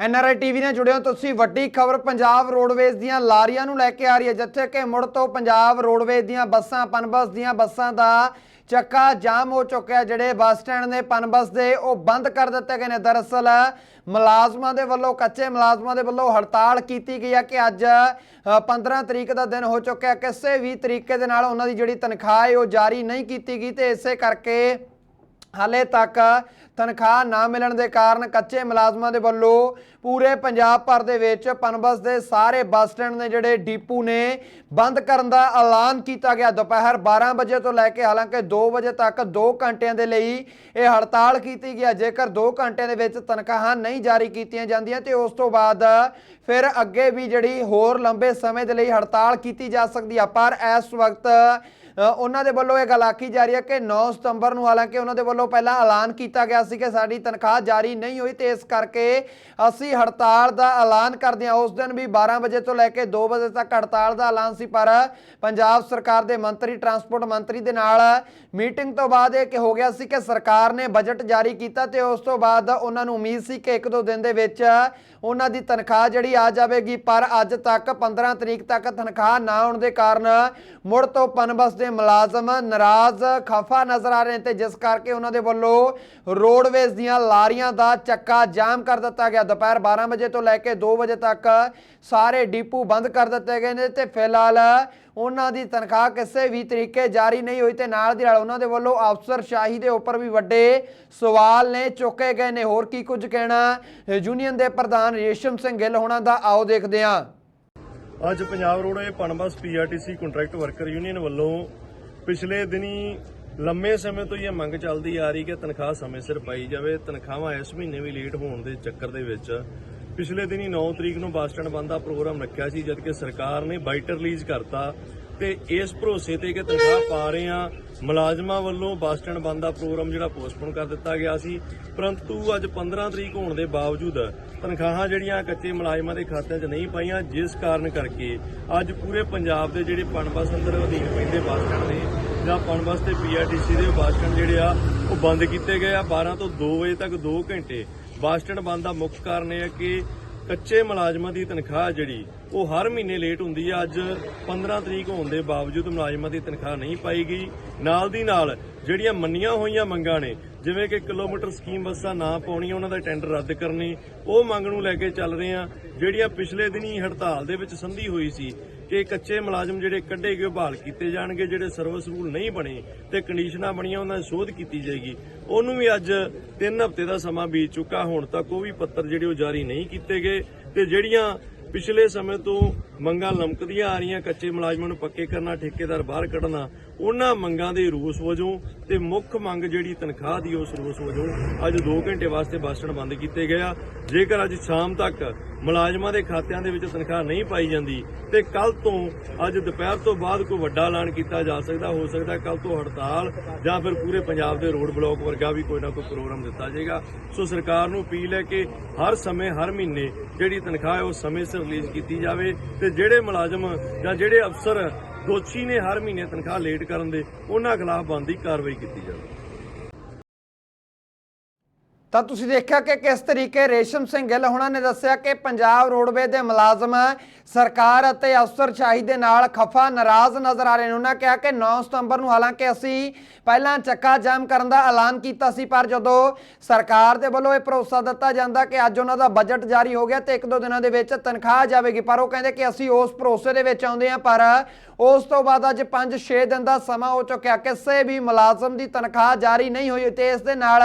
NRI TV ਨਾਲ ਜੁੜੇ ਹੋ ਤੁਸੀਂ। ਵੱਡੀ ਖਬਰ ਪੰਜਾਬ ਰੋਡਵੇਜ਼ ਦੀਆਂ ਲਾਰੀਆਂ ਨੂੰ ਲੈ ਕੇ ਆ ਰਹੀ ਹੈ ਜਿੱਥੇ ਕਿ ਮੁੜ ਤੋਂ ਪੰਜਾਬ ਰੋਡਵੇਜ਼ ਦੀਆਂ ਬੱਸਾਂ ਪਨਬਸ ਦੀਆਂ ਬੱਸਾਂ ਦਾ ਚੱਕਾ ਜਾਮ ਹੋ ਚੁੱਕਿਆ ਜਿਹੜੇ ਬੱਸ ਸਟੈਂਡ ਨੇ ਪਨਬਸ ਦੇ ਉਹ ਬੰਦ ਕਰ ਦਿੱਤੇ ਗਏ ਨੇ। ਦਰਅਸਲ ਮੁਲਾਜ਼ਮਾਂ ਦੇ ਵੱਲੋਂ ਕੱਚੇ ਮੁਲਾਜ਼ਮਾਂ ਦੇ ਵੱਲੋਂ ਹੜਤਾਲ ਕੀਤੀ ਗਈ ਹੈ ਕਿ ਅੱਜ ਅ, 15 ਤਰੀਕ ਦਾ ਦਿਨ ਹੋ ਚੁੱਕਿਆ ਕਿਸੇ ਵੀ ਤਰੀਕੇ ਦੇ ਨਾਲ ਉਹਨਾਂ ਦੀ ਜਿਹੜੀ ਤਨਖਾਹ ਹੈ ਉਹ ਜਾਰੀ ਨਹੀਂ ਕੀਤੀ ਗਈ ਤੇ ਇਸੇ ਕਰਕੇ ਹਾਲੇ ਤੱਕ ਤਨਖਾਹ ਨਾ ਮਿਲਣ ਦੇ ਕਾਰਨ ਕੱਚੇ ਮੁਲਾਜ਼ਮਾਂ ਦੇ ਵੱਲੋਂ ਪੂਰੇ ਪੰਜਾਬ ਭਰ ਦੇ ਵਿੱਚ ਪਨਬਸ ਦੇ ਸਾਰੇ ਬੱਸ ਸਟੈਂਡ ਨੇ ਜਿਹੜੇ ਡੀਪੂ ਨੇ ਬੰਦ ਕਰਨ ਦਾ ਐਲਾਨ ਕੀਤਾ ਗਿਆ। ਦੁਪਹਿਰ 12 ਵਜੇ ਤੋਂ ਲੈ ਕੇ ਹਾਲਾਂਕਿ 2 ਵਜੇ ਤੱਕ 2 ਘੰਟਿਆਂ ਦੇ ਲਈ ਇਹ ਹੜਤਾਲ ਕੀਤੀ ਗਿਆ ਜੇਕਰ 2 ਘੰਟਿਆਂ ਦੇ ਵਿੱਚ ਤਨਖਾਹਾਂ ਨਹੀਂ ਜਾਰੀ ਕੀਤੀਆਂ ਜਾਂਦੀਆਂ ਤੇ ਉਸ ਤੋਂ ਬਾਅਦ ਫਿਰ ਅੱਗੇ ਵੀ ਜਿਹੜੀ ਹੋਰ ਲੰਬੇ ਸਮੇਂ ਦੇ ਲਈ ਹੜਤਾਲ ਕੀਤੀ ਜਾ ਸਕਦੀ ਆ ਪਰ ਇਸ ਵਕਤ ਉਹਨਾਂ ਦੇ ਵੱਲੋਂ ਇਹ ਗੱਲ ਆਖੀ ਜਾ ਰਹੀ ਹੈ ਕਿ 9 ਸਤੰਬਰ ਨੂੰ, ਹਾਲਾਂਕਿ ਉਹਨਾਂ ਦੇ ਵੱਲੋਂ ਪਹਿਲਾਂ ਐਲਾਨ ਕੀਤਾ ਗਿਆ ਸੀ ਕਿ ਸਾਡੀ ਤਨਖਾਹ ਜਾਰੀ ਨਹੀਂ ਹੋਈ, ਤੇ ਇਸ ਕਰਕੇ ਅਸੀਂ ਹੜਤਾਲ ਦਾ ਐਲਾਨ ਕਰਦੇ ਹਾਂ। ਉਸ ਦਿਨ ਵੀ 12 ਵਜੇ ਤੋਂ ਲੈ ਕੇ 2 ਵਜੇ ਤੱਕ ਹੜਤਾਲ ਦਾ ਐਲਾਨ ਸੀ, ਪਰ ਪੰਜਾਬ ਸਰਕਾਰ ਦੇ ਮੰਤਰੀ, ਟਰਾਂਸਪੋਰਟ ਮੰਤਰੀ ਦੇ ਨਾਲ ਮੀਟਿੰਗ ਤੋਂ ਬਾਅਦ ਇਹ ਕਿ ਹੋ ਗਿਆ ਸੀ ਕਿ ਸਰਕਾਰ ਨੇ ਬਜਟ ਜਾਰੀ ਕੀਤਾ, ਤੇ ਉਸ ਤੋਂ ਬਾਅਦ ਉਹਨਾਂ ਨੂੰ ਉਮੀਦ ਸੀ ਕਿ ਇੱਕ ਦੋ ਦਿਨ ਦੇ ਵਿੱਚ ਉਹਨਾਂ ਦੀ ਤਨਖਾਹ ਜਿਹੜੀ ਆ ਜਾਵੇਗੀ, ਪਰ ਅੱਜ ਤੱਕ 15 ਤਰੀਕ ਤੱਕ ਤਨਖਾਹ ਨਾ ਆਉਣ ਦੇ ਕਾਰਨ ਮੁੜ ਤੋਂ ਪਨਬਸ ਦੇ ਮੁਲਾਜ਼ਮ ਨਾਰਾਜ਼, ਖਫਾ ਨਜ਼ਰ ਆ ਰਹੇ ਨੇ ਤੇ ਜਿਸ ਕਰਕੇ ਉਹਨਾਂ ਦੇ ਵੱਲੋਂ ਰੋਡਵੇਜ਼ ਦੀਆਂ ਲਾਰੀਆਂ ਦਾ ਚੱਕਾ ਜਾਮ ਕਰ ਦਿੱਤਾ ਗਿਆ। ਦੁਪਹਿਰ 12 ਵਜੇ ਤੋਂ ਲੈ ਕੇ 2 ਵਜੇ ਤੱਕ ਸਾਰੇ ਡੀਪੂ ਬੰਦ ਕਰ ਦਿੱਤੇ ਗਏ ਨੇ ਤੇ ਫਿਲਹਾਲ ਉਹਨਾਂ ਦੀ ਤਨਖਾਹ ਕਿਸੇ ਵੀ ਤਰੀਕੇ ਜਾਰੀ ਨਹੀਂ ਹੋਈ ਤੇ ਨਾਲ ਦੀ ਨਾਲ ਉਹਨਾਂ ਦੇ ਵੱਲੋਂ ਅਫਸਰ ਦੇ ਉੱਪਰ ਵੀ ਵੱਡੇ ਸਵਾਲ ਨੇ, ਚੁੱਕੇ ਗਏ ਨੇ। ਹੋਰ ਕੀ ਕੁਝ ਕਹਿਣਾ? ਯੂਨੀਅਨ ਦੇ ਪ੍ਰਧਾਨ ਰੇਸ਼ਮ ਸਿੰਘ ਗਿੱਲ ਹੋਣਾ ਦਾ ਆਓ ਦੇਖਦੇ ਹਾਂ। ਅੱਜ Punjab roadway Punbus PRTC contract worker union ਵੱਲੋਂ ਪਿਛਲੇ ਦਿਨੀ ਲੰਮੇ ਸਮੇਂ ਤੋਂ ਇਹ ਮੰਗ ਚੱਲਦੀ ਆ ਰਹੀ ਕਿ ਤਨਖਾਹ ਸਮੇਂ ਸਿਰ ਪਾਈ ਜਾਵੇ। ਤਨਖਾਹਾਂ ਇਸ ਮਹੀਨੇ ਵੀ ਲੇਟ ਹੋਣ ਦੇ ਚੱਕਰ ਦੇ ਵਿੱਚ ਪਿਛਲੇ ਦਿਨੀ 9 ਤਰੀਕ ਨੂੰ ਬੱਸ ਸਟੈਂਡ ਬੰਦ ਦਾ ਪ੍ਰੋਗਰਾਮ ਰੱਖਿਆ ਸੀ, ਜਦਕਿ ਸਰਕਾਰ ਨੇ ਬਾਈਟ ਰਿਲੀਜ਼ ਕਰਤਾ। ਤੇ ਇਸ ਭਰੋਸੇ ਤੇ ਕਿ ਤਨਖਾਹ ਪਾ ਰਹੇ ਆ ਮੁਲਾਜ਼ਮਾਂ ਵੱਲੋਂ ਬੱਸ ਸਟੈਂਡ ਬੰਦ ਦਾ ਪ੍ਰੋਗਰਾਮ ਜਿਹੜਾ ਪੋਸਟਪੋਨ ਕਰ ਦਿੱਤਾ ਗਿਆ ਸੀ। ਪਰੰਤੂ ਅੱਜ 15 ਤਰੀਕ ਹੋਣ ਦੇ ਬਾਵਜੂਦ ਤਨਖਾਹਾਂ ਜਿਹੜੀਆਂ ਕੱਚੇ ਮੁਲਾਜ਼ਮਾਂ ਦੇ ਖਾਤਿਆਂ 'ਚ ਨਹੀਂ ਪਾਈਆਂ, ਜਿਸ ਕਾਰਨ ਕਰਕੇ ਅੱਜ ਪੂਰੇ ਪੰਜਾਬ ਦੇ ਜਿਹੜੇ ਪਨਬਸ ਅੰਦਰ ਅਧੀਨ ਪੈਂਦੇ ਬੱਸ ਸਟੈਂਡ ਨੇ ਜਾਂ ਪਨਬਸ ਤੇ ਪੀਆਰਟੀਸੀ ਦੇ ਬੱਸ ਸਟੈਂਡ ਜਿਹੜੇ ਆ, ਉਹ ਬੰਦ ਕੀਤੇ ਗਏ ਆ। 12 ਤੋਂ 2 ਵਜੇ ਤੱਕ 2 ਘੰਟੇ ਬੱਸ ਸਟੈਂਡ ਬੰਦ ਦਾ ਮੁੱਖ ਕਾਰਨ ਇਹ ਹੈ ਕਿ ਕੱਚੇ ਮੁਲਾਜ਼ਮਾਂ ਦੀ ਤਨਖਾਹ ਜਿਹੜੀ, ਉਹ ਹਰ ਮਹੀਨੇ ਲੇਟ ਹੁੰਦੀ ਹੈ ਅੱਜ 15 ਤਰੀਕ ਹੋਣ ਦੇ ਬਾਵਜੂਦ ਮੁਲਾਜ਼ਮਾਂ ਦੀ ਤਨਖਾਹ ਨਹੀਂ ਪਾਈ ਗਈ। ਨਾਲ ਦੀ ਨਾਲ ਜਿਹੜੀਆਂ ਮੰਨੀਆਂ ਹੋਈਆਂ ਮੰਗਾਂ ਨੇ, ਜਿਵੇਂ ਕਿ ਕਿਲੋਮੀਟਰ ਸਕੀਮ ਬੱਸਾਂ ਨਾ ਪਾਉਣੀਆਂ, ਉਹਨਾਂ ਦਾ ਟੈਂਡਰ ਰੱਦ ਕਰਨੀ, ਉਹ ਮੰਗ ਨੂੰ ਲੈ ਕੇ ਚੱਲ ਰਹੇ ਆ। ਜਿਹੜੀਆਂ ਪਿਛਲੇ ਦਿਨੀ ਹੜਤਾਲ ਦੇ ਵਿੱਚ ਸੰਧੀ ਹੋਈ ਸੀ ਕਿ ਕੱਚੇ ਮੁਲਾਜ਼ਮ ਜਿਹੜੇ ਕੱਢੇ ਗਏ ਉਹ ਬਹਾਲ ਕੀਤੇ ਜਾਣਗੇ, ਜਿਹੜੇ ਸਰਵਿਸ ਰੂਲ ਨਹੀਂ ਬਣੇ ਤੇ ਕੰਡੀਸ਼ਨਾਂ ਬਣੀਆਂ, ਉਹਨਾਂ ਦੀ ਸੋਧ ਕੀਤੀ ਜਾਏਗੀ। ਉਹਨੂੰ ਵੀ ਅੱਜ 3 ਹਫ਼ਤੇ ਦਾ ਸਮਾਂ ਬੀਤ ਚੁੱਕਾ, ਹੁਣ ਤੱਕ ਉਹ ਵੀ ਪੱਤਰ ਜਿਹੜੇ ਉਹ ਜਾਰੀ ਨਹੀਂ ਕੀਤੇ ਗਏ ਤੇ ਜਿਹੜੀਆਂ ਪਿਛਲੇ ਸਮੇਂ ਤੋਂ ਮੰਗਾਂ ਲਮਕਦੀਆਂ ਆ ਰਹੀਆਂ, ਕੱਚੇ ਮੁਲਾਜ਼ਮਾਂ ਨੂੰ ਪੱਕੇ ਕਰਨਾ, ਠੇਕੇਦਾਰ ਬਾਹਰ ਕੱਢਣਾ, ਉਹਨਾਂ ਮੰਗਾਂ ਦੇ ਰੋਸ ਵਜੋਂ ਤੇ ਮੁੱਖ ਮੰਗ ਜਿਹੜੀ ਤਨਖਾਹ ਦੀ ਉਸ ਰੋਸ ਵਜੋਂ ਅੱਜ 2 ਘੰਟੇ ਵਾਸਤੇ ਬੱਸ ਸਟੈਂਡ ਬੰਦ ਕੀਤੇ ਗਏ ਆ। ਜੇਕਰ ਅੱਜ ਸ਼ਾਮ ਤੱਕ ਮੁਲਾਜ਼ਮਾਂ ਦੇ ਖਾਤਿਆਂ ਦੇ ਵਿੱਚ ਤਨਖਾਹ ਨਹੀਂ ਪਾਈ ਜਾਂਦੀ, ਤੇ ਕੱਲ ਤੋਂ ਅੱਜ ਦੁਪਹਿਰ ਤੋਂ ਬਾਅਦ ਕੋਈ ਵੱਡਾ ਐਲਾਨ ਕੀਤਾ ਜਾ ਸਕਦਾ, ਹੋ ਸਕਦਾ ਕੱਲ ਤੋਂ ਹੜਤਾਲ ਜਾਂ ਫਿਰ ਪੂਰੇ ਪੰਜਾਬ ਦੇ ਰੋਡ ਬਲਾਕ ਵਰਗਾ ਵੀ ਕੋਈ ਨਾ ਕੋਈ ਪ੍ਰੋਗਰਾਮ ਦਿੱਤਾ ਜਾਏਗਾ। ਸੋ ਸਰਕਾਰ ਨੂੰ ਅਪੀਲ ਹੈ ਕਿ ਹਰ ਸਮੇਂ, ਹਰ ਮਹੀਨੇ ਜਿਹੜੀ ਤਨਖਾਹ ਹੈ, ਉਹ ਸਮੇਂ ਸਿਰ ਰਿਲੀਜ਼ ਕੀਤੀ ਜਾਵੇ ਤੇ ਜਿਹੜੇ ਮੁਲਾਜ਼ਮ ਜਾਂ ਜਿਹੜੇ ਅਫਸਰ ਦੋਸ਼ੀ ਨੇ ਹਰ ਮਹੀਨੇ ਤਨਖਾਹ ਲੇਟ ਕਰਨ ਦੇ, ਉਹਨਾਂ ਖਿਲਾਫ ਬਣਦੀ ਕਾਰਵਾਈ ਕੀਤੀ ਜਾਵੇ। ਤਾਂ ਤੁਸੀਂ ਦੇਖਿਆ ਕਿ ਕਿਸ ਤਰੀਕੇ ਰੇਸ਼ਮ ਸਿੰਘ ਗਿੱਲ ਹੋਣਾ ਨੇ ਦੱਸਿਆ ਕਿ ਪੰਜਾਬ ਰੋਡਵੇ ਦੇ ਮੁਲਾਜ਼ਮ, ਸਰਕਾਰ ਅਤੇ ਅਫਸਰਸ਼ਾਹੀ ਦੇ ਨਾਲ ਖਫਾ ਨਾਰਾਜ਼ ਨਜ਼ਰ ਆ ਰਹੇ ਨੇ। ਉਹਨਾਂ ਕਿਹਾ ਕਿ 9 ਸਤੰਬਰ ਨੂੰ ਹਾਲਾਂਕਿ ਅਸੀਂ ਪਹਿਲਾਂ ਚੱਕਾ ਜਾਮ ਕਰਨ ਦਾ ਐਲਾਨ ਕੀਤਾ ਸੀ, ਪਰ ਜਦੋਂ ਸਰਕਾਰ ਦੇ ਵੱਲੋਂ ਇਹ ਭਰੋਸਾ ਦਿੱਤਾ ਜਾਂਦਾ ਕਿ ਅੱਜ ਉਹਨਾਂ ਦਾ ਬਜਟ ਜਾਰੀ ਹੋ ਗਿਆ ਤੇ ਇੱਕ ਦੋ ਦਿਨਾਂ ਦੇ ਵਿੱਚ ਤਨਖਾਹ ਜਾਵੇਗੀ, ਪਰ ਉਹ ਕਹਿੰਦੇ ਕਿ ਅਸੀਂ ਉਸ ਭਰੋਸੇ ਦੇ ਵਿੱਚ ਆਉਂਦੇ ਹਾਂ, ਪਰ ਉਸ ਤੋਂ ਬਾਅਦ ਅੱਜ 5-6 ਦਿਨ ਦਾ ਸਮਾਂ ਹੋ ਚੁੱਕਿਆ। ਕਿਸੇ ਵੀ ਮੁਲਾਜ਼ਮ ਦੀ ਤਨਖਾਹ ਜਾਰੀ ਨਹੀਂ ਹੋਈ ਤੇ ਇਸ ਦੇ ਨਾਲ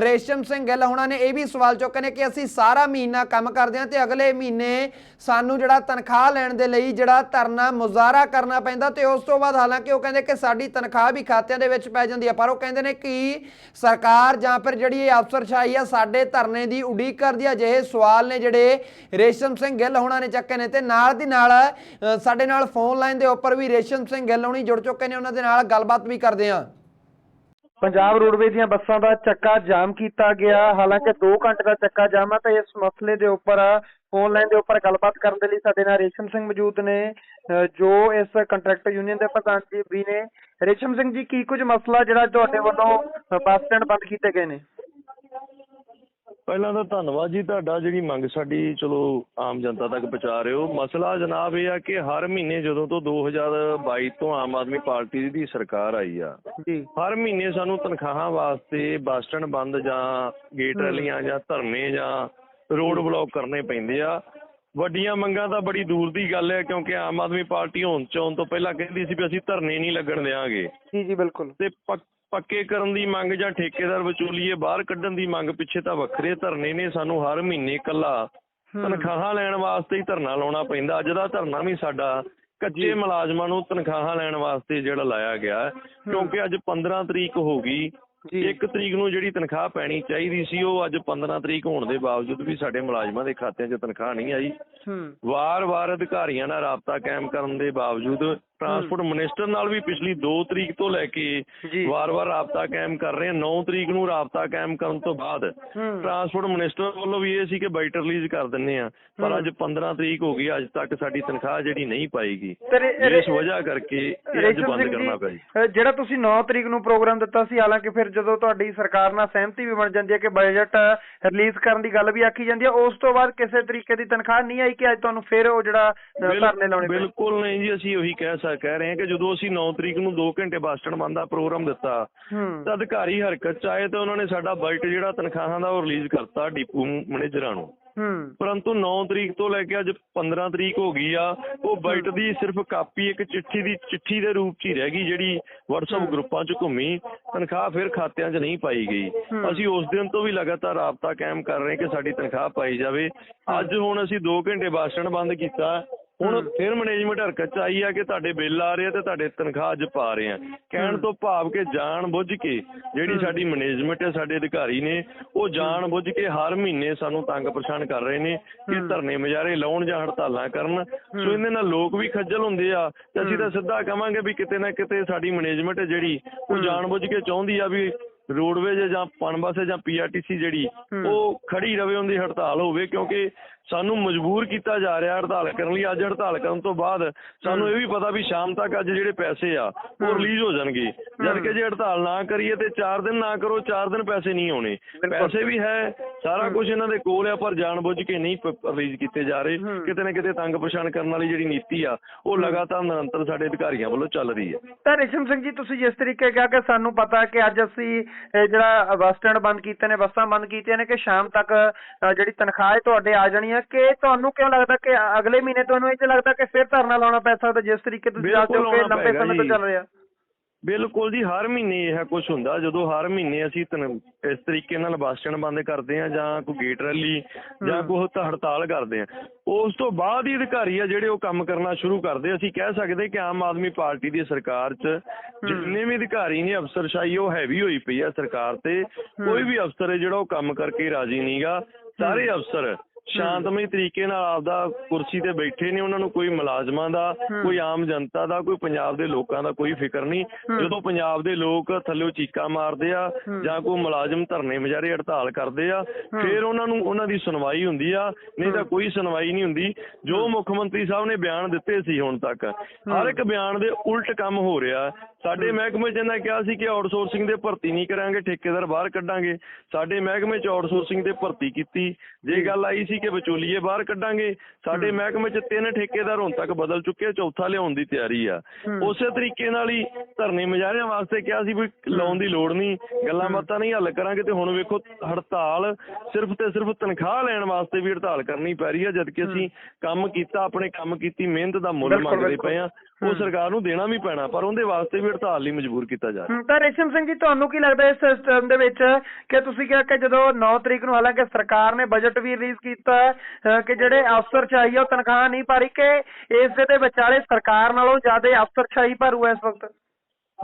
ਰੇਸ਼ਮ ਸਿੰਘ ਗਿੱਲ ਹੁਣਾਂ ਨੇ ਇਹ ਵੀ ਸਵਾਲ ਚੁੱਕੇ ਨੇ ਕਿ ਅਸੀਂ ਸਾਰਾ ਮਹੀਨਾ ਕੰਮ ਕਰਦੇ ਹਾਂ ਤੇ ਅਗਲੇ ਮਹੀਨੇ ਸਾਨੂੰ ਜਿਹੜਾ ਤਨਖਾਹ ਲੈਣ ਦੇ ਲਈ ਜਿਹੜਾ ਧਰਨਾ ਮੁਜ਼ਾਹਰਾ ਕਰਨਾ ਪੈਂਦਾ ਤੇ ਉਸ ਤੋਂ ਬਾਅਦ ਹਾਲਾਂਕਿ ਉਹ ਕਹਿੰਦੇ ਕਿ ਸਾਡੀ ਤਨਖਾਹ ਵੀ ਖਾਤਿਆਂ ਦੇ ਵਿੱਚ ਪੈ ਜਾਂਦੀ ਹੈ ਪਰ ਉਹ ਕਹਿੰਦੇ ਨੇ ਕਿ ਸਰਕਾਰ ਜਾਂ ਫਿਰ ਜਿਹੜੀ ਇਹ ਅਫਸਰਸ਼ਾਹੀ ਆ ਸਾਡੇ ਧਰਨੇ ਦੀ ਉਡੀਕ ਕਰਦੀ ਹੈ ਜਿਹੇ ਸਵਾਲ ਨੇ ਜਿਹੜੇ ਰੇਸ਼ਮ ਸਿੰਘ ਗਿੱਲ ਹੁਣਾਂ ਨੇ ਚੱਕੇ ਨੇ ਤੇ ਨਾਲ ਦੀ ਨਾਲ ਸਾਡੇ ਨਾਲ ਫੋਨ ਲਾਈਨ ਦੇ ਉੱਪਰ ਵੀ ਰੇਸ਼ਮ ਸਿੰਘ ਗਿੱਲ ਹੁਣੀ ਜੁੜ ਚੁੱਕੇ ਨੇ, ਉਹਨਾਂ ਦੇ ਨਾਲ ਗੱਲਬਾਤ ਵੀ ਕਰਦੇ ਹਾਂ। ਪੰਜਾਬ ਰੋਡਵੇਜ਼ ਦੀਆਂ ਬੱਸਾਂ ਦਾ ਚੱਕਾ ਜਾਮ ਕੀਤਾ ਗਿਆ। ਹਾਲਾਂਕਿ 2 ਘੰਟੇ ਦਾ ਚੱਕਾ ਜਾਮ ਹੈ ਤਾਂ ਇਸ ਮਸਲੇ ਦੇ ਉੱਪਰ ਫੋਨ ਲਾਈਨ ਦੇ ਉੱਪਰ ਗੱਲਬਾਤ ਕਰਨ ਦੇ ਲਈ ਸਾਡੇ ਨਾਲ ਰੇਸ਼ਮ ਸਿੰਘ ਮੌਜੂਦ ਨੇ ਜੋ ਇਸ ਕੰਟਰੈਕਟਰ ਯੂਨੀਅਨ ਦੇ ਪ੍ਰਧਾਨ ਜੀ ਵੀ ਨੇ। ਰੇਸ਼ਮ ਸਿੰਘ ਜੀ, ਕੀ ਕੁਝ ਮਸਲਾ ਜਿਹੜਾ ਤੁਹਾਡੇ ਵੱਲੋਂ ਬੱਸ ਸਟੈਂਡ ਬੰਦ ਕੀਤੇ ਗਏ ਨੇ? ਪਹਿਲਾਂ ਤਾਂ ਧੰਨਵਾਦ ਜੀ ਤੁਹਾਡਾ ਜਿਹੜੀ ਮੰਗ ਸਾਡੀ ਚਲੋ ਆਮ ਜਨਤਾ ਤੱਕ ਪਹੁੰਚਾ ਰਹੇ ਹੋ। ਮਸਲਾ ਜਨਾਬ ਇਹ ਆ ਕਿ ਹਰ ਮਹੀਨੇ ਜਦੋਂ ਤੋਂ 2022 ਤੋਂ ਆਮ ਆਦਮੀ ਪਾਰਟੀ ਦੀ ਸਰਕਾਰ ਆਈ ਆ ਜੀ। ਹਰ ਮਹੀਨੇ ਸਾਨੂੰ ਤਨਖਾਹਾਂ ਵਾਸਤੇ ਬੱਸ ਸਟੈਂਡ ਬੰਦ ਜਾਂ ਗੇਟ ਰੈਲੀਆਂ ਜਾਂ ਧਰਨੇ ਜਾਂ ਰੋਡ ਬਲੌਕ ਕਰਨੇ ਪੈਂਦੇ ਆ। ਵੱਡੀਆਂ ਮੰਗਾਂ ਤਾਂ ਬੜੀ ਦੂਰ ਦੀ ਗੱਲ ਹੈ ਕਿਉਂਕਿ ਆਮ ਆਦਮੀ ਪਾਰਟੀ ਹੋਣ ਚ ਤੋਂ ਪਹਿਲਾਂ ਕਹਿੰਦੀ ਸੀ ਵੀ ਅਸੀਂ ਧਰਨੇ ਨਹੀਂ ਲੱਗਣ ਦੇਵਾਂਗੇ ਜੀ ਜੀ ਬਿਲਕੁਲ। ਤੇ ਪੱਕ- ਕਰਨ ਦੀ ਮੰਗ ਜਾਂ ਠੇਕੇਦਾਰ ਵਿਚੋਲੀਏ ਬਾਹਰ ਕੱਢਣ ਦੀ ਮੰਗ ਪਿੱਛੇ ਤਾਂ ਵੱਖਰੇ ਧਰਨੇ ਨੇ ਸਾਨੂੰ ਹਰ ਮਹੀਨੇ ਇਕੱਲਾ ਤਨਖਾਹਾਂ ਲੈਣ ਵਾਸਤੇ ਹੀ ਧਰਨਾ ਲਾਉਣਾ ਪੈਂਦਾ। ਅੱਜ ਦਾ ਧਰਨਾ ਵੀ ਸਾਡਾ ਕੱਚੇ ਮੁਲਾਜ਼ਮਾਂ ਨੂੰ ਤਨਖਾਹਾਂ ਲੈਣ ਵਾਸਤੇ ਜਿਹੜਾ ਲਾਇਆ ਗਿਆ। ਕਿਉਂਕਿ ਅੱਜ 15 ਤਰੀਕ ਹੋ ਗਈ। ਇੱਕ ਤਰੀਕ ਨੂੰ ਜਿਹੜੀ ਤਨਖਾਹ ਪੈਣੀ ਚਾਹੀਦੀ ਸੀ ਉਹ ਅੱਜ 15 ਤਰੀਕ ਹੋਣ ਦੇ ਬਾਵਜੂਦ ਵੀ ਸਾਡੇ ਮੁਲਾਜ਼ਮਾਂ ਦੇ ਖਾਤਿਆਂ 'ਚ ਤਨਖਾਹ ਨਹੀਂ ਆਈ। ਵਾਰ-ਵਾਰ ਅਧਿਕਾਰੀਆਂ ਨਾਲ ਰਾਬਤਾ ਕਾਇਮ ਕਰਨ ਦੇ ਬਾਵਜੂਦ ਟਰਾਂਸਪੋਰਟ ਮਿਨਿਸਟਰ ਨਾਲ ਵੀ ਪਿਛਲੀ 2 ਤਰੀਕ ਤੋਂ ਲੈ ਕੇ। ਵਾਰ-ਵਾਰ ਰਾਬਤਾ ਕਾਇਮ ਕਰ ਰਹੇ ਹਾਂ। 9 ਤਰੀਕ ਨੂੰ ਰਾਬਤਾ ਕਾਇਮ ਕਰਨ ਤੋਂ ਬਾਅਦ ਟਰਾਂਸਪੋਰਟ ਮਿਨਿਸਟਰ ਵੱਲੋਂ ਵੀ ਇਹ ਸੀ ਕਿ ਬਾਈਟ ਰਿਲੀਜ਼ ਕਰ ਦਿੰਨੇ ਆ ਪਰ ਅੱਜ 15 ਤਰੀਕ ਹੋ ਗਈ। ਅੱਜ ਤੱਕ ਸਾਡੀ ਤਨਖਾਹ ਜਿਹੜੀ ਨਹੀਂ ਰੇ- ਇਸ ਵਜ੍ਹਾ ਕਰਕੇ ਇਹ ਅੱਜ ਬੰਦ ਕਰਨਾ ਪਿਆ ਜਿਹੜਾ ਤੁਸੀਂ 9 ਤਰੀਕ ਨੂੰ ਪ੍ਰੋਗਰਾਮ ਦਿੱਤਾ ਸੀ ਹਾਲਾਂਕਿ ਫਿਰ ਜਦੋਂ ਤੁਹਾਡੀ ਸਰਕਾਰ ਨਾਲ ਸਹਿਮਤੀ ਵੀ ਬਣ ਜਾਂਦੀ ਹੈ ਕਿ ਬਜਟ ਰਿਲੀਜ਼ ਕਰਨ ਦੀ ਗੱਲ ਵੀ ਆਖੀ ਜਾਂਦੀ ਹੈ ਉਸ ਤੋਂ ਬਾਅਦ ਕਿਸੇ ਤਰੀਕੇ ਦੀ ਤਨਖਾਹ ਨਹੀਂ ਆਈ ਕਿ ਅੱਜ ਤੁਹਾਨੂੰ ਫਿਰ ਉਹ ਜਿਹੜਾ ਧਰਨੇ ਲਾਉਣੇ ਬਿਲਕੁਲ ਨਹੀਂ ਜੀ ਅਸੀਂ ਉਹੀ ਕਹਿ ਸਕ ਕਹਿ ਰਹੇ ਹਾਂ ਕਿ ਜਦੋਂ ਅਸੀਂ 9 ਤਰੀਕ ਨੂੰ 2 ਘੰਟੇ ਬੱਸ ਸਟੈਂਡ ਬੰਦ ਦਾ ਪ੍ਰੋਗਰਾਮ ਦਿੱਤਾ ਤਾਂ ਅਧਿਕਾਰੀ ਹਰਕਤ ਚ ਆਏ ਤਾਂ ਉਹਨਾਂ ਨੇ ਸਾਡਾ ਬਜਟ ਜਿਹੜਾ ਤਨਖਾਹਾਂ ਦਾ ਉਹ ਰਿਲੀਜ਼ ਕਰਤਾ ਡਿਪੂ ਮੈਨੇਜਰਾਂ ਨੂੰ। ਹੂੰ। ਪਰੰਤੂ 9 ਤਰੀਕ ਤੋਂ ਲੈ ਕੇ ਅੱਜ 15 ਤਰੀਕ ਹੋ ਗਈ ਆ ਉਹ ਬਜਟ ਦੀ ਸਿਰਫ ਕਾਪੀ ਇੱਕ ਚਿੱਠੀ ਦੀ ਚਿੱਠੀ ਦੇ ਰੂਪ 'ਚ ਹੀ ਰਹਿ ਗਈ ਜਿਹੜੀ WhatsApp ਗਰੁੱਪਾਂ 'ਚ ਘੁੰਮੀ ਤਨਖਾਹ ਫਿਰ ਖਾਤਿਆਂ 'ਚ ਨਹੀਂ ਪਾਈ ਗਈ। ਅਸੀਂ ਉਸ ਦਿਨ ਤੋਂ ਵੀ ਲਗਾਤਾਰ ਰਾਬਤਾ ਕਾਇਮ ਕਰ ਰਹੇ ਕਿ ਸਾਡੀ ਤਨਖਾਹ ਪਾਈ ਜਾਵੇ। ਅੱਜ ਹੁਣ ਅਸੀਂ 2 ਘੰਟੇ ਬੱਸ ਸਟੈਂਡ ਬੰਦ ਕੀਤਾ ਹੁਣ ਫਿਰ ਮੈਨੇਜਮੈਂਟ ਹਰਕਤ ਚ ਆਈ ਆ ਕਿ ਤੁਹਾਡੇ ਬਿੱਲ ਆ ਰਹੇ ਆ ਤੇ ਤੁਹਾਡੇ ਤਨਖਾਹ ਅੱਜ ਪਾ ਰਹੇ ਆ। ਕਹਿਣ ਤੋਂ ਭਾਵ ਕਿ ਜਾਣ ਬੁੱਝ ਕੇ ਜਿਹੜੀ ਸਾਡੀ ਮੈਨੇਜਮੈਂਟ ਹੈ ਸਾਡੇ ਅਧਿਕਾਰੀ ਨੇ ਉਹ ਜਾਣ ਬੁੱਝ ਕੇ ਹਰ ਮਹੀਨੇ ਸਾਨੂੰ ਤੰਗ ਪਰੇਸ਼ਾਨ ਕਰ ਰਹੇ ਨੇ ਕਿ ਧਰਨੇ ਮੁਜ਼ਾਹਰੇ ਲਾਉਣ ਜਾਂ ਹੜਤਾਲਾਂ ਕਰਨ। ਸੋ ਇਹਦੇ ਨਾਲ ਲੋਕ ਵੀ ਖੱਜਲ ਹੁੰਦੇ ਆ ਤੇ ਅਸੀਂ ਤਾਂ ਸਿੱਧਾ ਕਵਾਂਗੇ ਵੀ ਕਿਤੇ ਨਾ ਕਿਤੇ ਸਾਡੀ ਮੈਨੇਜਮੈਂਟ ਹੈ ਜਿਹੜੀ ਉਹ ਜਾਣ ਬੁੱਝ ਕੇ ਚਾਹੁੰਦੀ ਆ ਵੀ ਰੋਡਵੇਜ ਜਾਂ ਪਨਬਸ ਜਾਂ ਪੀਆਰਟੀਸੀ ਜਿਹੜੀ ਉਹ ਖੜੀ ਰਵੇ ਉਹਦੀ ਹੜਤਾਲ ਹੋਵੇ ਕਿਉਂਕਿ ਸਾਨੂੰ ਮਜਬੂਰ ਕੀਤਾ ਜਾ ਰਿਹਾ ਹੜਤਾਲ ਕਰਨ ਲਈ। ਅੱਜ ਹੜਤਾਲ ਕਰਨ ਤੋਂ ਬਾਅਦ ਸਾਨੂੰ ਇਹ ਵੀ ਪਤਾ ਵੀ ਸ਼ਾਮ ਤੱਕ ਅੱਜ ਜਿਹੜੇ ਪੈਸੇ ਆ ਉਹ ਰਿਲੀਜ਼ ਹੋ ਜਾਣਗੇ। ਜਦ ਕਿ ਜੇ ਹੜਤਾਲ ਨਾ ਕਰੀਏ ਤੇ 4 ਦਿਨ ਨਾ ਕਰੋ 4 ਦਿਨ ਪੈਸੇ ਨਹੀਂ ਆਉਣੇ। ਪੈਸੇ ਵੀ ਹੈ ਸਾਰਾ ਕੁਝ ਇਹਨਾਂ ਦੇ ਕੋਲ ਆ ਪਰ ਜਾਣਬੁੱਝ ਕੇ ਨਹੀਂ ਰਿਲੀਜ਼ ਕੀਤੇ ਜਾ ਰਹੇ। ਕਿਤੇ ਨਾ ਕਿਤੇ ਤੰਗ ਪਛਾਣ ਕਰਨ ਵਾਲੀ ਜਿਹੜੀ ਨੀਤੀ ਆ ਉਹ ਲਗਾਤਾਰ ਨਿਰੰਤਰ ਸਾਡੇ ਅਧਿਕਾਰੀਆਂ ਵੱਲੋਂ ਚੱਲ ਰਹੀ ਹੈ। ਤਾਂ ਰੇਸ਼ਮ ਸਿੰਘ ਜੀ ਤੁਸੀਂ ਜਿਸ ਤਰੀਕੇ ਕਿਹਾ ਕਿ ਸਾਨੂੰ ਪਤਾ ਹੈ ਕਿ ਅੱਜ ਅਸੀਂ ਜਿਹੜਾ ਬੱਸ ਸਟੈਂਡ ਬੰਦ ਕੀਤੇ ਨੇ ਬੱਸਾਂ ਬੰਦ ਕੀਤੀਆਂ ਨੇ ਕਿ ਸ਼ਾਮ ਤੱਕ ਜਿਹੜੀ ਤਨਖਾਹ ਤੁਹਾਡੇ ਆ ਜਾਣੀ ਹੈ ਕਿ ਤੁਹਾਨੂੰ ਕਿਉਂ ਲੱਗਦਾ ਕਿ ਅਗਲੇ ਮਹੀਨੇ ਤੁਹਾਨੂੰ ਇਹ 'ਚ ਲੱਗਦਾ ਕਿ ਫਿਰ ਧਰਨਾ ਲਾਉਣਾ ਪੈ ਸਕਦਾ ਜਿਸ ਤਰੀਕੇ ਤੁਸੀਂ ਦੱਸਦੇ ਹੋ ਬਿਲਕੁਲ ਕਿ ਲਾਉਣਾ ਲੰਬੇ ਸਮੇਂ ਤੋਂ ਚੱਲ ਰਿਹਾ? ਬਿਲਕੁਲ ਜੀ ਹਰ ਮਹੀਨੇ ਇਹ ਕੁਝ ਹੁੰਦਾ। ਜਦੋਂ ਹਰ ਮਹੀਨੇ ਅਸੀਂ ਇਸ ਤਰੀਕੇ ਨਾਲ ਬੱਸ ਸਟੈਂਡ ਬੰਦ ਕਰਦੇ ਆ ਜਾਂ ਕੋਈ ਗੇਟ ਰੈਲੀ ਜਾਂ ਕੋਈ ਹੜਤਾਲ ਕਰਦੇ ਆ ਉਸ ਤੋਂ ਬਾਅਦ ਹੀ ਅਧਿਕਾਰੀ ਆ ਜਿਹੜੇ ਉਹ ਕੰਮ ਕਰਨਾ ਸ਼ੁਰੂ ਕਰਦੇ ਅਸੀਂ ਕਹਿ ਸਕਦੇ ਕਿ ਆਮ ਆਦਮੀ ਪਾਰਟੀ ਦੀ ਸਰਕਾਰ 'ਚ ਜਿੰਨੇ ਵੀ ਅਧਿਕਾਰੀ ਨੇ ਅਫਸਰਸ਼ਾਹੀ ਉਹ ਹੈਵੀ ਹੋਈ ਪਈ ਆ ਸਰਕਾਰ ਤੇ। ਕੋਈ ਵੀ ਅਫਸਰ ਹੈ ਜਿਹੜਾ ਉਹ ਕੰਮ ਕਰਕੇ ਰਾਜੀ ਨਹੀਂਗਾ ਸਾਰੇ ਅਫਸਰ ਸ਼ਾਂਤਮਈ ਤਰੀਕੇ ਨਾਲ ਆਪਦਾ ਕੁਰਸੀ ਤੇ ਬੈਠੇ ਨੇ ਉਹਨਾਂ ਨੂੰ ਕੋਈ ਮੁਲਾਜ਼ਮਾਂ ਦਾ ਕੋਈ ਆਮ ਜਨਤਾ ਦਾ ਕੋਈ ਪੰਜਾਬ ਦੇ ਲੋਕਾਂ ਦਾ ਕੋਈ ਫਿਕਰ ਨਹੀਂ। ਜਦੋਂ ਪੰਜਾਬ ਦੇ ਲੋਕ ਥੱਲੇ ਚੀਕਾਂ ਮਾਰਦੇ ਆ ਜਾਂ ਕੋਈ ਮੁਲਾਜ਼ਮ ਧਰਨੇ ਮੁਜ਼ਾਹਰੇ ਹੜਤਾਲ ਕਰਦੇ ਆ ਫਿਰ ਉਹਨਾਂ ਨੂੰ ਉਹਨਾਂ ਦੀ ਸੁਣਵਾਈ ਹੁੰਦੀ ਆ ਨਹੀਂ ਤਾਂ ਕੋਈ ਸੁਣਵਾਈ ਨਹੀਂ ਹੁੰਦੀ। ਜੋ ਮੁੱਖ ਮੰਤਰੀ ਸਾਹਿਬ ਨੇ ਬਿਆਨ ਦਿੱਤੇ ਸੀ ਹੁਣ ਤੱਕ ਹਰ ਇੱਕ ਬਿਆਨ ਦੇ ਉਲਟ ਕੰਮ ਹੋ ਰਿਹਾ। ਸਾਡੇ ਮਹਿਕਮੇ 'ਚ ਇਹਨਾਂ ਕਿਹਾ ਸੀ ਕਿ ਆਊਟਸੋਰਸਿੰਗ ਦੇ ਭਰਤੀ ਨਹੀਂ ਕਰਾਂਗੇ ਠੇਕੇਦਾਰ ਬਾਹਰ ਕੱਢਾਂਗੇ। ਸਾਡੇ ਮਹਿਕਮੇ 'ਚ ਆਊਟਸੋਰਸਿੰਗ ਦੇ ਭਰਤੀ ਕੀਤੀ। ਜੇ ਗੱਲ ਆਈ ਸੀ ਕਿ ਵਿਚੋਲੀਏ ਬਾਹਰ ਕੱਢਾਂਗੇ ਸਾਡੇ ਮਹਿਕਮੇ 'ਚ ਤਿੰਨ ਠੇਕੇਦਾਰ ਹੁਣ ਤੱਕ ਬਦਲ ਚੁੱਕੇ ਚੌਥਾ ਲਿਆਉਣ ਦੀ ਤਿਆਰੀ ਆ। ਉਸੇ ਤਰੀਕੇ ਨਾਲ ਹੀ ਧਰਨੇ ਮੁਜ਼ਾਹਰਿਆਂ ਵਾਸਤੇ ਕਿਹਾ ਸੀ ਵੀ ਲਾਉਣ ਦੀ ਲੋੜ ਨਹੀਂ ਗੱਲਾਂ ਬਾਤਾਂ ਨਹੀਂ ਹੱਲ ਕਰਾਂਗੇ ਤੇ ਹੁਣ ਵੇਖੋ ਹੜਤਾਲ ਸਿਰਫ ਤੇ ਸਿਰਫ ਤਨਖਾਹ ਲੈਣ ਵਾਸਤੇ ਵੀ ਹੜਤਾਲ ਕਰਨੀ ਪੈ ਰਹੀ ਆ ਜਦ ਕਿ ਅਸੀਂ ਕੰਮ ਕੀਤਾ ਆਪਣੇ ਕੰਮ ਕੀਤੀ ਮਿਹਨਤ ਦਾ ਮੁੱਲ ਮੰਗਦੇ। ਪਏ ਆ। ਉਹ ਸਰਕਾਰ ਨੂੰ ਦੇਣਾ ਵੀ ਪੈਣਾ ਪਰ ਉਹਦੇ ਵਾਸਤੇ ਵੀ ਹੜਤਾਲ ਲਈ ਮਜਬੂਰ ਕੀਤਾ ਜਾ ਰਿਹਾ। ਤਾਂ ਰੇਸ਼ਮ ਸਿੰਘ ਜੀ ਤੁਹਾਨੂੰ ਕੀ ਲੱਗਦਾ ਇਸ ਸਿਸਟਮ ਦੇ ਵਿੱਚ ਕਿ ਤੁਸੀਂ ਕਿਹਾ ਕਿ ਜਦੋਂ 9 ਤਰੀਕ ਨੂੰ ਹਾਲਾਂਕਿ ਸਰਕਾਰ ਨੇ ਬਜਟ ਵੀ ਰਿਲੀਜ਼ ਕੀਤਾ ਕਿ ਜਿਹੜੇ ਅਫਸਰ ਚਾਹੀਏ ਉਹ ਤਨਖਾਹ ਨਹੀਂ ਪਾ ਰਹੀ ਕਿ ਇਸ ਦੇ ਵਿਚਾਲੇ ਸਰਕਾਰ ਨਾਲੋਂ ਜ਼ਿਆਦਾ ਅਫਸਰ ਚਾਹੀ ਭਰੂ ਇਸ ਵਕਤ?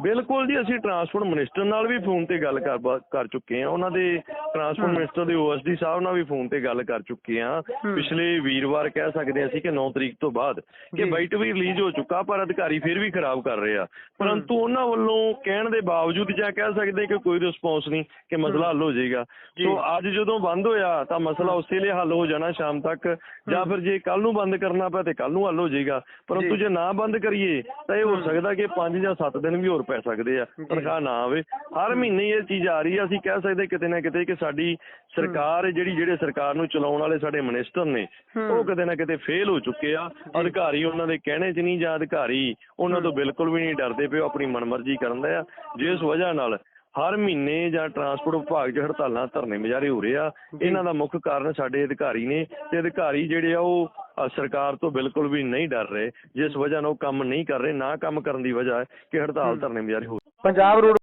ਬਿਲਕੁਲ ਜੀ ਅਸੀਂ ਟਰਾਂਸਪੋਰਟ ਮਿਨਿਸਟਰ ਨਾਲ ਵੀ ਫੋਨ ਤੇ ਗੱਲ ਕਰ ਕਰ ਚੁੱਕੇ ਆ ਉਹਨਾਂ ਦੇ ਟਰਾਂਸਪੋਰਟ ਮਿਨਿਸਟਰ ਦੇ ਓਐਸਡੀ ਸਾਹਿਬ ਨਾਲ ਵੀ ਫੋਨ ਤੇ ਗੱਲ ਕਰ ਚੁੱਕੇ ਆ ਪਿਛਲੇ ਵੀਰਵਾਰ ਕਹਿ ਸਕਦੇ ਅਸੀਂ ਕਿ 9 ਤਰੀਕ ਤੋਂ ਬਾਅਦ ਕਿ ਬਾਈਟ ਵੀ ਰਿਲੀਜ਼ ਹੋ ਚੁੱਕਾ ਪਰ ਅਧਿਕਾਰੀ ਫਿਰ ਵੀ ਖਰਾਬ ਕਰ ਰਹੇ ਆ। ਪਰੰਤੂ ਉਹਨਾਂ ਵੱਲੋਂ ਕਹਿਣ ਦੇ ਬਾਵਜੂਦ ਜਾਂ ਕਹਿ ਸਕਦੇ ਕਿ ਕੋਈ ਰਿਸਪੌਂਸ ਨਹੀਂ ਕਿ ਮਸਲਾ ਹੱਲ ਹੋ ਜਾਏਗਾ। ਸੋ ਅੱਜ ਜਦੋਂ ਬੰਦ ਹੋਇਆ ਤਾਂ ਮਸਲਾ ਉਸੇ ਲਈ ਹੱਲ ਹੋ ਜਾਣਾ ਸ਼ਾਮ ਤੱਕ ਜਾਂ ਫਿਰ ਜੇ ਕੱਲ ਨੂੰ ਬੰਦ ਕਰਨਾ ਪਿਆ ਤੇ ਕੱਲ ਨੂੰ ਹੱਲ ਹੋ ਜਾਏਗਾ। ਪਰੰਤੂ ਜੇ। ਨਾ ਬੰਦ ਕਰੀਏ ਤਾਂ ਇਹ ਹੋ ਸਕਦਾ ਕਿ 5 ਜਾਂ 7 ਦਿਨ ਵੀ ਹੋਰ ਪੈ ਸਕਦੇ ਆ ਤਨਖਾਹ ਨਾ ਆਵੇ। ਹਰ ਮਹੀਨੇ ਇਹ ਚੀਜ਼ ਆ ਰਹੀ ਆ ਅਸੀਂ ਕਹਿ ਸਕਦੇ ਕਿਤੇ ਨਾ ਕਿਤੇ ਕਿ ਸਾਡੀ ਸਰਕਾਰ ਜਿਹੜੀ ਜਿਹੜੇ ਸਰਕਾਰ ਨੂੰ ਚਲਾਉਣ ਵਾਲੇ ਸਾਡੇ ਮਿਨਿਸਟਰ ਨੇ ਉਹ ਕਿਤੇ ਨਾ ਕਿਤੇ ਫੇਲ ਹੋ ਚੁੱਕੇ ਆ। ਅਧਿਕਾਰੀ ਉਹਨਾਂ ਦੇ ਕਹਿਣੇ 'ਚ ਨਹੀਂ ਜਾਂ ਅਧਿਕਾਰੀ ਉਹਨਾਂ ਤੋਂ ਬਿਲਕੁਲ ਵੀ ਨਹੀਂ ਡਰਦੇ ਪਏ ਉਹ ਆਪਣੀ ਮਨਮਰਜ਼ੀ ਕਰਨ ਦੇ ਆ। ਜਿਸ ਵਜ੍ਹਾ ਨਾਲ ਹਰ ਮਹੀਨੇ ਜਾਂ ਟਰਾਂਸਪੋਰਟ ਵਿਭਾਗ 'ਚ ਹੜਤਾਲਾਂ ਧਰਨੇ ਮੁਜ਼ਾਹਰੇ ਹੋ ਰਹੇ ਆ। ਇਹਨਾਂ ਦਾ ਮੁੱਖ ਕਾਰਨ ਸਾਡੇ ਅਧਿਕਾਰੀ ਨੇ ਤੇ ਅਧਿਕਾਰੀ ਜਿਹੜੇ ਆ ਉਹ ਸਰਕਾਰ ਤੋਂ ਬਿਲਕੁਲ ਵੀ ਨਹੀਂ ਡਰ ਰਹੇ। ਜਿਸ ਵਜ੍ਹਾ ਨਾਲ ਉਹ ਕੰਮ ਨਹੀਂ ਕਰ ਰਹੇ ਨਾ ਕੰਮ ਕਰਨ ਦੀ ਵਜ੍ਹਾ ਹੈ ਕਿ ਹੜਤਾਲ ਧਰਨੇ ਮੁਜ਼ਾਹਰੇ ਹੋ ਪੰਜਾਬ ਰੋਡ